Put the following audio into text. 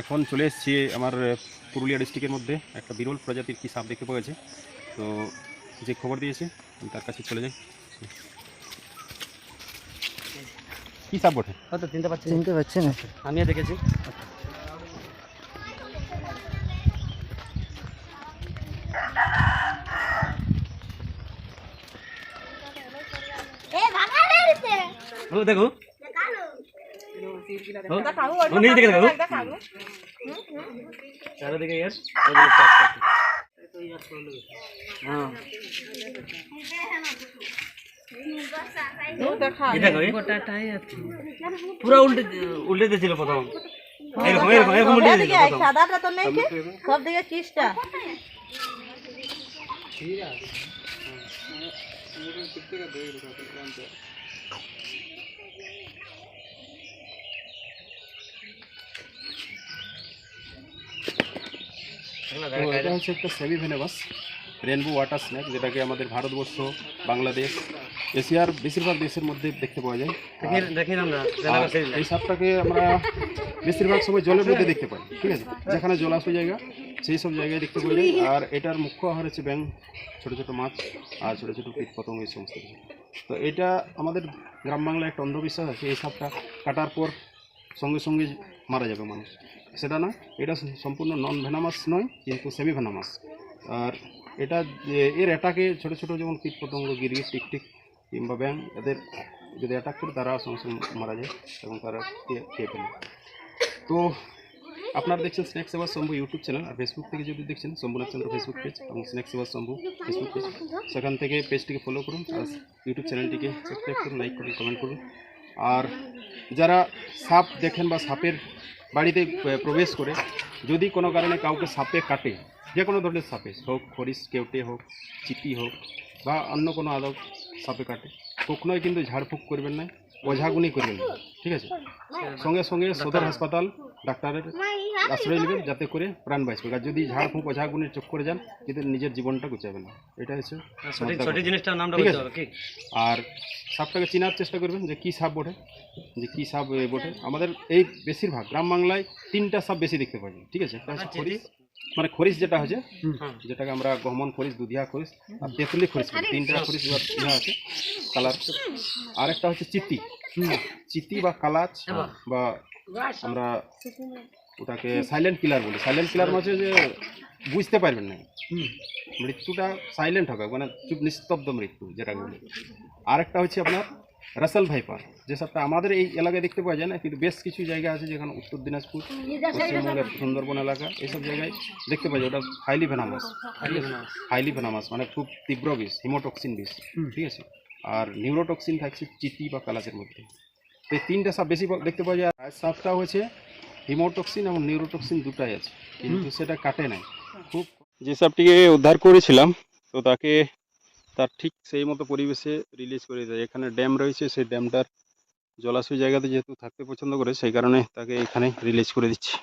এখন চলে এসেছি আমার পুরুলিয়া ডিস্ট্রিক্টের মধ্যে একটা বিরল প্রজাতির কী সাপ দেখতে পাওয়া গেছে। তো যে খবর দিয়েছে আমি তার কাছে চলে যাই। কি সাপ বটে? হয়তো চিনতে পারছি। চিনতে পারছি না। আমিও দেখেছি। ও দেখো। ও দেখো চারিদিকে হ্যাঁ। এই দেখো পুরো উল্টে উল্টে দিয়েছিল প্রথম। এরকম এরকম এরকম উল্টে দিয়েছিল সাদাটা তো নেই সব দিকে চিজটা এটা হচ্ছে একটা সেমি ভেনেবাস রেনবো ওয়াটার স্ন্যাক যেটাকে আমাদের ভারতবর্ষ বাংলাদেশ এশিয়ার বেশিরভাগ দেশের মধ্যে দেখতে পাওয়া যায়। এই সাপটাকে আমরা বেশিরভাগ সময় জলের মধ্যে দেখতে পাই ঠিক আছে? যেখানে জলাশয় জায়গা সেই সব জায়গায় দেখতে পাওয়া যায়। আর এটার মুখ্য আহার হচ্ছে ব্যাং ছোটো ছোটো মাছ আর ছোটো ছোটো কীট পতঙ্গ এই সমস্ত কিছু। তো এটা আমাদের গ্রাম বাংলায় একটা অন্ধবিশ্বাস আছে এই সাপটা কাটার পর সঙ্গে সঙ্গে মারা যাবে মানুষ। সেটা না এটা সম্পূর্ণ নন ভেনামাস নয় কিন্তু সেমি ভেনামাস আর এটা এর এটাকে ছোটো ছোটো যেমন কীট পতঙ্গ গিরগির টিকটিক কিংবা ব্যাং এদের যদি অ্যাটাক করে তারা সঙ্গে মারা যায় এবং তারা খেয়ে ফেলে। তো আপনারা দেখছেন স্ন্যাক্স সেবা শম্ভু ইউটিউব চ্যানেল আর ফেসবুক থেকে যদি দেখছেন শম্ভুনাথ চন্দ্র ফেসবুক পেজ এবং স্ন্যাক্স সেবার শম্ভু ফেসবুক পেজ সেখান থেকে পেজটিকে ফলো করুন আর ইউটিউব চ্যানেলটিকে সাবস্ক্রাইব করুন লাইক করুন কমেন্ট করুন। আর যারা সাপ দেখেন বা সাপের বাড়িতে প্রবেশ করে, যদি কোনো কারণে কাউকে সাপে কাটে, যে কোনো ধরনের সাপে হোক খরিস কেউটে হোক চিতি হোক বা অন্য কোনো আদব সাপে কাটে। কখনোই কিন্তু ঝাড়ফুঁক করবেন না ওঝাগুনি করবেন না ঠিক আছে? সঙ্গে সঙ্গে সদর হাসপাতাল ডাক্তারের আশ্রয় নেবেন যাতে করে প্রাণ বাঁচবে। আর যদি ঝাড়ফুঁক ওঝাগুনির চোখ করে যান কিন্তু নিজের জীবনটা গুছাবে না। এটা হচ্ছে নামটা ঠিক আছে। আর সাপটাকে চেনার চেষ্টা করবেন যে কী সাপ বটে যে কী সাপ এ বটে। আমাদের এই বেশিরভাগ গ্রাম বাংলায় তিনটা সাপ বেশি দেখতে পাই ঠিক আছে? খরিস মানে খরিস যেটা হচ্ছে হ্যাঁ। যেটাকে আমরা গহমন খরিস দুধিয়া খরিস আর তেঁতুলি খরিস বলি। তিনটা খরিস ইহা আছে কালার। আর একটা হচ্ছে চিতি। চিতি বা কালাচ বা আমরা ওটাকে সাইলেন্ট কিলার বলি। সাইলেন্ট কিলার মানে যে বুঝতে পারবেন না। মৃত্যুটা সাইলেন্ট হবে মানে চুপ নিস্তব্ধ মৃত্যু যেটাকে বলি। আরেকটা হচ্ছে আপনার রাসেল ভাইপার যে সাপটা আমাদের এই এলাকায় দেখতে পাওয়া যায় না কিন্তু বেশ কিছু জায়গা আছে যেখানে উত্তর দিনাজপুর পশ্চিমবঙ্গের সুন্দরবন এলাকা এইসব জায়গায় দেখতে পাওয়া যায়। ওটা হাইলি ভেনামাস হাইলি ভেনামাস মানে খুব তীব্র বিষ হিমোটক্সিন বিষ ঠিক আছে? আর নিউরোটক্সিন থাকছে চিতি বা কালাচের মধ্যে। তো এই তিনটা সাপ বেশি দেখতে পাওয়া যায়। আর সাপটা হচ্ছে হিমোটক্সিন এবং নিউরোটক্সিন দুটাই আছে কিন্তু সেটা কাটে নাই। খুব যে সাপটিকে উদ্ধার করেছিলাম তো তাকে তার ঠিক সেই মতো পরিবেশে রিলিজ করে দেয়। এখানে ড্যাম রয়েছে, সেই ড্যামটার জলাশয় জায়গাতে যেহেতু থাকতে পছন্দ করে, সেই কারণে তাকে এখানে রিলিজ করে দিচ্ছি।